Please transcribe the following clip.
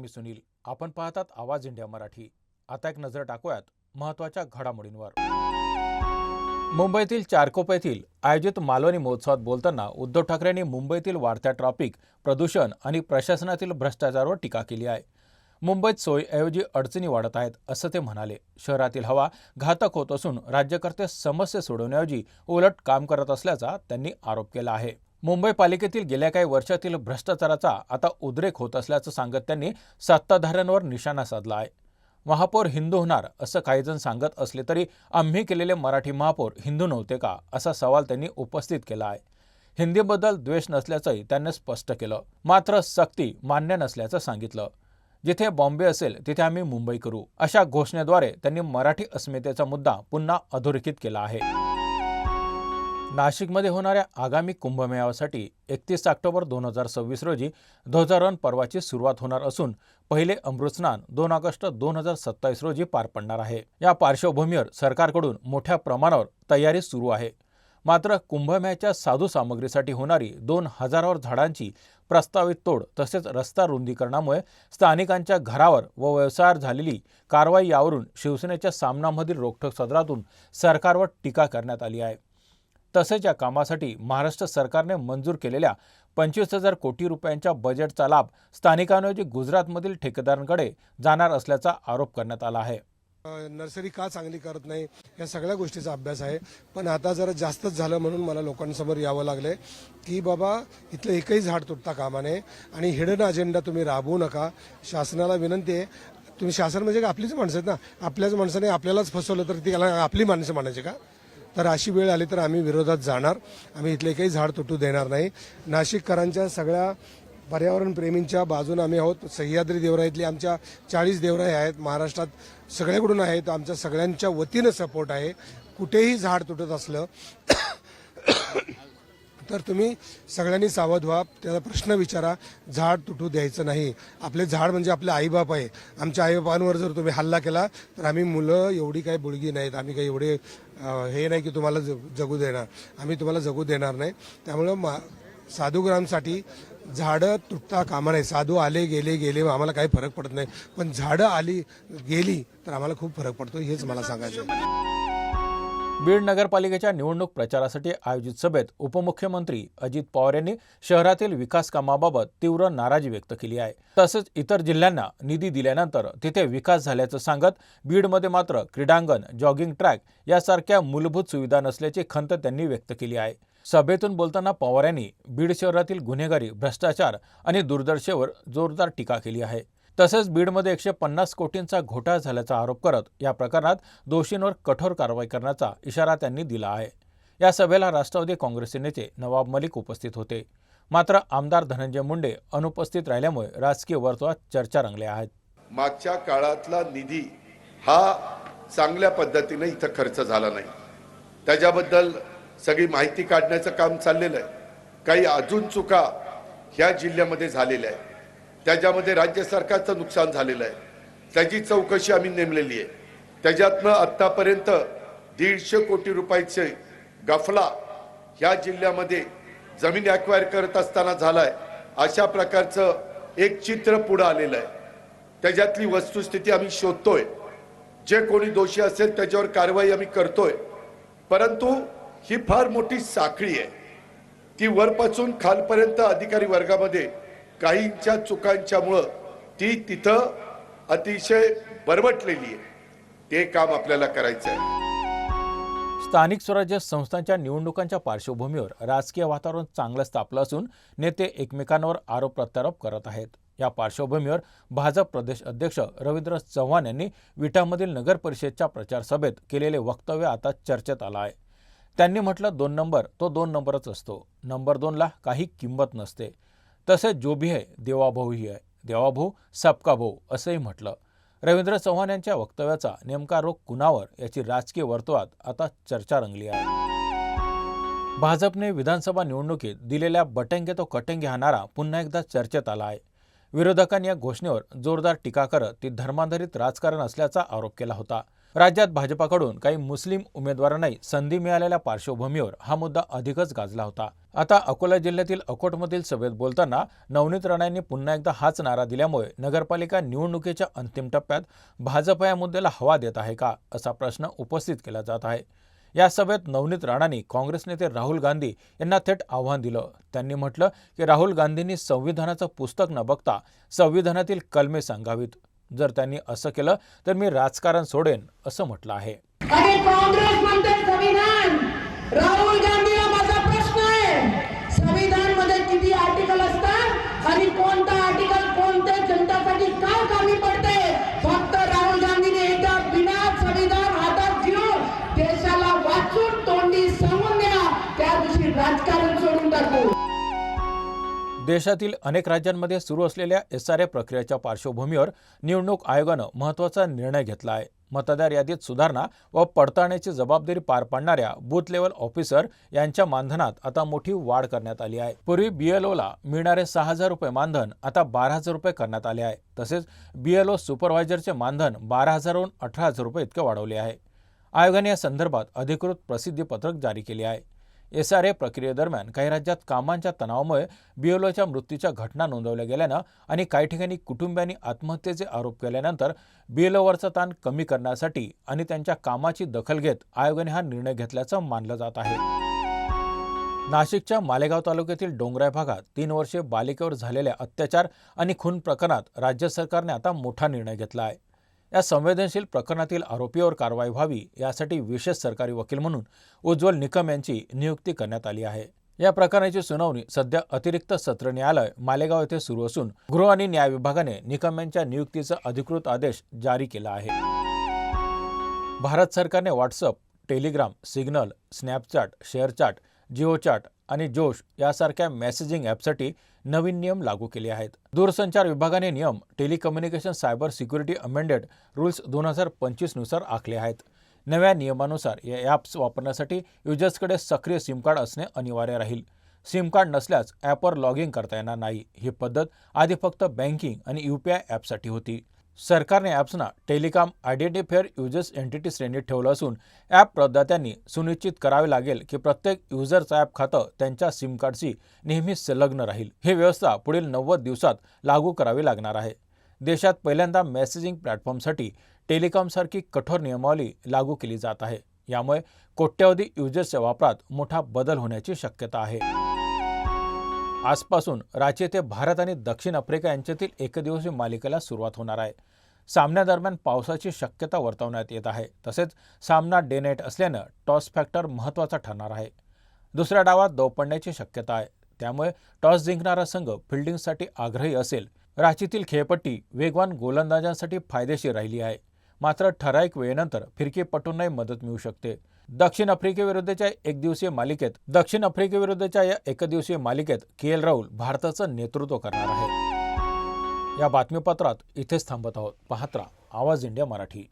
मी सुनील. आपण पाहतात आवाज इंडिया मराठी. आता एक नजर टाकूयात महत्त्वाच्या घडामोडींवर. मुंबईतील चारकोप येथील आयोजित मालवणी महोत्सवात बोलताना उद्धव ठाकरेंनी मुंबईतील वाढत्या ट्रॅफिक प्रदूषण आणि प्रशासनातील भ्रष्टाचारावर टीका केली आहे. मुंबईत सोयीऐवजी अडचणी वाढत आहेत असं ते म्हणाले. शहरातील हवा घातक होत असून राज्यकर्ते समस्या सोडवण्याऐवजी उलट काम करत असल्याचा त्यांनी आरोप केला आहे. मुंबई पालिकेतील गेल्या काही वर्षातील भ्रष्टाचाराचा आता उद्रेक होत असल्याचं सांगत त्यांनी सत्ताधाऱ्यांवर निशाणा साधला आहे. महापौर हिंदू होणार असं काहीजण सांगत असले तरी आम्ही केलेले मराठी महापौर हिंदू नव्हते का असा सवाल त्यांनी उपस्थित केला आहे. हिंदीबद्दल द्वेष नसल्याचंही त्यांनी स्पष्ट केलं. मात्र सक्ती मान्य नसल्याचं सांगितलं. जिथे बॉम्बे असेल तिथे आम्ही मुंबई करू अशा घोषणेद्वारे त्यांनी मराठी अस्मितेचा मुद्दा पुन्हा अधोरेखित केला आहे. नाशिकमध्ये होणाऱ्या आगामी कुंभमेळ्यासाठी एकतीस ऑक्टोबर दोन हजार सव्वीस रोजी ध्वजारोहण पर्वाची सुरुवात होणार असून पहिले अमृतस्नान दोन ऑगस्ट दोन हजार सत्तावीस रोजी पार पडणार आहे. या पार्श्वभूमीवर सरकारकडून मोठ्या प्रमाणावर तयारी सुरू आहे. मात्र कुंभमेळ्याच्या साधू सामग्रीसाठी होणारी दोन हजारावर झाडांची प्रस्तावित तोड तसेच रस्ता रुंदीकरणामुळे स्थानिकांच्या घरावर व व्यवसायावर झालेली कारवाई यावरून शिवसेनेच्या सामनामधील रोखठोक सदरातून सरकारवर टीका करण्यात आली आहे. तसेच या कामासाठी महाराष्ट्र सरकारने मंजूर केलेल्या पंचवीस हजार कोटी रुपयांच्या बजेटचा लाभ स्थानिकांऐवजी गुजरातमधील ठेकेदारांकडे जाणार असल्याचा आरोप करण्यात आला आहे. नर्सरी का चांगली करत नाही या सगळ्या गोष्टीचा अभ्यास आहे. पण आता जरा जास्तच झालं म्हणून मला लोकांसमोर यावं लागलंय की बाबा इथलं एकही झाड तुटता कामा नये आणि हिडन अजेंडा तुम्ही राबवू नका. शासनाला विनंती आहे. तुम्ही शासन म्हणजे का आपलीच माणसं आहेत ना? आपल्याच माणसाने आपल्यालाच फसवलं तर ती याला आपली माणसं म्हणायची का? तर अशी वेळ आली तर आम्ही विरोधात जाणार. आम्ही इथले काही झाड तुटू देणार नाही. नाशिककरांच्या सगळ्या पर्यावरण प्रेमींच्या आम्ही आहोत. सह्याद्री देवराईतली आमच्या चाळीस देवराई आहेत. महाराष्ट्रात सगळ्याकडून आहेत. आमच्या सगळ्यांच्या वतीनं सपोर्ट आहे. कुठेही झाड तुटत असलं तर तुम्ही सगळ्यांनी सावध व्हा. त्याचा प्रश्न विचारा. झाड तुटू द्यायचं नाही. आपले झाड म्हणजे आपले आईबाप आहे. आमच्या आईबापांवर जर तुम्ही हल्ला केला तर आम्ही मुलं एवढी काही बुळगी नाहीत. आम्ही काही एवढे हे नाही की तुम्हाला जगू देणार. आम्ही तुम्हाला जगू देणार नाही. त्यामुळं मा साधूग्रामसाठी झाडं तुटता कामा नाही साधू आले गेले गेले आम्हाला काही फरक पडत नाही. पण झाडं आली गेली तर आम्हाला खूप फरक पडतो. हेच मला सांगायचं आहे. बीड नगरपालिकेच्या निवडणूक प्रचारासाठी आयोजित सभेत उपमुख्यमंत्री अजित पवार यांनी शहरातील विकास कामाबाबत तीव्र नाराजी व्यक्त केली आहे. तसंच इतर जिल्ह्यांना निधी दिल्यानंतर तिथे विकास झाल्याचं सांगत बीडमध्ये मात्र क्रीडांगण जॉगिंग ट्रॅक यासारख्या मूलभूत सुविधा नसल्याची खंत त्यांनी व्यक्त केली आहे. सभेतून बोलताना पवार यांनी बीड शहरातील गुन्हेगारी भ्रष्टाचार आणि दुर्दर्शेवर जोरदार टीका केली आहे. तसेच बीडमध्ये एकशे पन्नास कोटींचा घोटाळा झाल्याचा आरोप करत या प्रकरणात दोषींवर कठोर कारवाई करण्याचा इशारा त्यांनी दिला आहे. या सभेला राष्ट्रवादी काँग्रेसचे नेते नवाब मलिक उपस्थित होते. मात्र आमदार धनंजय मुंडे अनुपस्थित राहिल्यामुळे राजकीय वर्तुळात चर्चा रंगल्या आहेत. मागच्या काळातला निधी हा चांगल्या पद्धतीने इथं खर्च झाला नाही. त्याच्याबद्दल सगळी माहिती काढण्याचं काम चाललेलं आहे. काही अजून चुका ह्या जिल्ह्यामध्ये झालेल्या आहेत. त्याच्यामध्ये राज्य सरकारचं नुकसान झालेलं आहे. त्याची चौकशी आम्ही नेमलेली आहे. त्याच्यातनं आत्तापर्यंत दीडशे कोटी रुपयाचे गफला ह्या जिल्ह्यामध्ये जमीन अक्वायर करत असताना झालाय. अशा प्रकारचं एक चित्र पुढं आलेलं आहे. त्याच्यातली वस्तुस्थिती आम्ही शोधतोय. जे कोणी दोषी असेल त्याच्यावर कारवाई आम्ही करतोय. परंतु ही फार मोठी साखळी आहे. ती वरपासून खालपर्यंत अधिकारी वर्गामध्ये काहींच्या चुकांच्यामुळं ती तिथं अतिशय बरबटलेली आहे. ते काम आपल्याला करायचं आहे स्थानिक स्वराज्य संस्थांच्या निवडणुकांच्या पार्श्वभूमीवर राजकीय वातावरण चांगलंच तापलं असून नेते एकमेकांवर आरोप प्रत्यारोप करत आहेत. या पार्श्वभूमीवर भाजप प्रदेश अध्यक्ष रवींद्र चव्हाण यांनी विटामधील नगर परिषदच्या प्रचार सभेत केलेले वक्तव्य आता चर्चेत आलं आहे. त्यांनी म्हटलं दोन नंबर तो दोन नंबरच असतो. नंबर दोनला काही किंमत नसते. तसेच जो भी है देवाभाऊ ही आहे. देवाभाऊ सबका भाऊ असंही म्हटलं. रवींद्र चव्हाण यांच्या वक्तव्याचा नेमका रोग कुणावर याची राजकीय वर्तुळात आता चर्चा रंगली आहे. भाजपने विधानसभा निवडणुकीत दिलेल्या बटेंगे तो कटेंगे हा नारा पुन्हा एकदा चर्चेत आला आहे. विरोधकांनी या घोषणेवर जोरदार टीका करत ती धर्मांधरित राजकारण असल्याचा आरोप केला होता. राज्यात भाजपाकडून काही मुस्लिम उमेदवारांनाही संधी मिळालेल्या पार्श्वभूमीवर हा मुद्दा अधिकच गाजला होता. आता अकोला जिल्ह्यातील अकोटमधील सभेत बोलताना नवनीत राणांनी पुन्हा एकदा हाच नारा दिल्यामुळे नगरपालिका निवडणुकीच्या अंतिम टप्प्यात भाजप या मुद्द्याला हवा देत आहे का असा प्रश्न उपस्थित केला जात आहे. या सभेत नवनीत राणांनी काँग्रेस नेते राहुल गांधी यांना थेट आव्हान दिलं. त्यांनी म्हटलं की राहुल गांधींनी संविधानाचं पुस्तक न बघता संविधानातील कलमे सांगावीत. जर त्यांनी असं केलं तर मी राजकारण सोडेन असं म्हटलं आहे. देशातील अनेक राज्यांमध्ये सुरू असलेल्या एस आर ए प्रक्रियेच्या पार्श्वभूमीवर निवडणूक आयोगानं महत्त्वाचा निर्णय घेतला आहे. मतदार यादीत सुधारणा व पडताळण्याची जबाबदारी पार पाडणाऱ्या बूथ लेवल ऑफिसर यांच्या मानधनात आता मोठी वाढ करण्यात आली आहे. पूर्वी बीएलओला मिळणारे सहा हजार रुपये मानधन आता बारा हजार रुपये करण्यात आले आहे. तसेच बीएलओ सुपरवायझरचे मानधन बारा हजारहून अठरा हजार रुपये इतके वाढवले आहे. आयोगाने या संदर्भात अधिकृत प्रसिद्धीपत्रक जारी केले आहे. एस आर ए प्रक्रियेदरम्यान काही राज्यात कामांच्या तणावामुळे बिओलोच्या मृत्यूच्या घटना नोंदवल्या गेल्यानं आणि काही ठिकाणी कुटुंबियांनी आत्महत्येचे आरोप केल्यानंतर बीएलओवरचा ताण कमी करण्यासाठी आणि त्यांच्या कामाची दखल घेत आयोगाने हा निर्णय घेतल्याचं मानलं जात आहे. नाशिकच्या मालेगाव तालुक्यातील डोंगराळ भागात तीन वर्षे बालिकेवर झालेल्या अत्याचार आणि खून प्रकरणात राज्य सरकारने आता मोठा निर्णय घेतला आहे. या संवेदनशील प्रकरणातील आरोपीवर कारवाई व्हावी यासाठी विशेष सरकारी वकील म्हणून उज्ज्वल निकम यांची नियुक्ती करण्यात आली आहे. या प्रकरणाची सुनावणी सध्या अतिरिक्त सत्र न्यायालय मालेगाव येथे सुरू असून गृह आणि न्याय विभागाने निकम यांच्या नियुक्तीचा अधिकृत आदेश जारी केला आहे. भारत सरकारने WhatsApp Telegram Signal Snapchat ShareChat JioChat आणि जोश यासारख्या मेसेजिंग ॲपसाठी नवीन नियम लागू केले आहेत. दूरसंचार विभागाने नियम telecommunication cyber security amended rules दोन हजार पंचवीसनुसार आखले आहेत. नव्या नियमानुसार या ॲप्स वापरण्यासाठी युजर्सकडे सक्रिय सिम कार्ड असणे अनिवार्य राहील. सिम कार्ड नसल्यास ॲपवर लॉग इन करता येणार नाही. ही पद्धत आधी फक्त बँकिंग आणि यू पी आय ॲपसाठी होती. सरकारने ॲप्सना टेलिकॉम आयडेंटिफायर युजर्स एंटिटी श्रेणीत ठेवलं असून ॲप प्रदात्यांनी सुनिश्चित करावे लागेल की प्रत्येक युजरचं ॲप खातं त्यांच्या सिम कार्डशी नेहमी संलग्न राहील. ही व्यवस्था पुढील नव्वद दिवसात लागू करावी लागणार आहे. देशात पहिल्यांदा मेसेजिंग प्लॅटफॉर्मसाठी टेलिकॉमसारखी कठोर नियमावली लागू केली जात आहे. यामुळे कोट्यवधी युजर्सच्या वापरात मोठा बदल होण्याची शक्यता आहे. आजपासून रांची येथे भारत आणि दक्षिण आफ्रिका यांच्यातील एकदिवसीय मालिकेला सुरुवात होणार आहे. सामन्यादरम्यान पावसाची शक्यता वर्तवण्यात येत आहे. तसेच सामना डे नाईट असल्यानं टॉस फॅक्टर महत्त्वाचा ठरणार आहे. दुसऱ्या डावात दव पडण्याची शक्यता आहे. त्यामुळे टॉस जिंकणारा संघ फिल्डिंगसाठी आग्रही असेल. रांचीतील खेळपट्टी वेगवान गोलंदाजांसाठी फायदेशीर राहिली आहे. मात्र ठराविक वेळेनंतर फिरकीपटूंनाही मदत मिळू शकते. दक्षिण आफ्रिकेविरुद्धच्या एकदिवसीय मालिकेत दक्षिण आफ्रिकेविरुद्धच्या या एकदिवसीय मालिकेत के एल राहुल भारताचं नेतृत्व करणार आहे. या बातमीपत्रात इथेच थांबत आहोत. पाहत्रा आवाज इंडिया मराठी.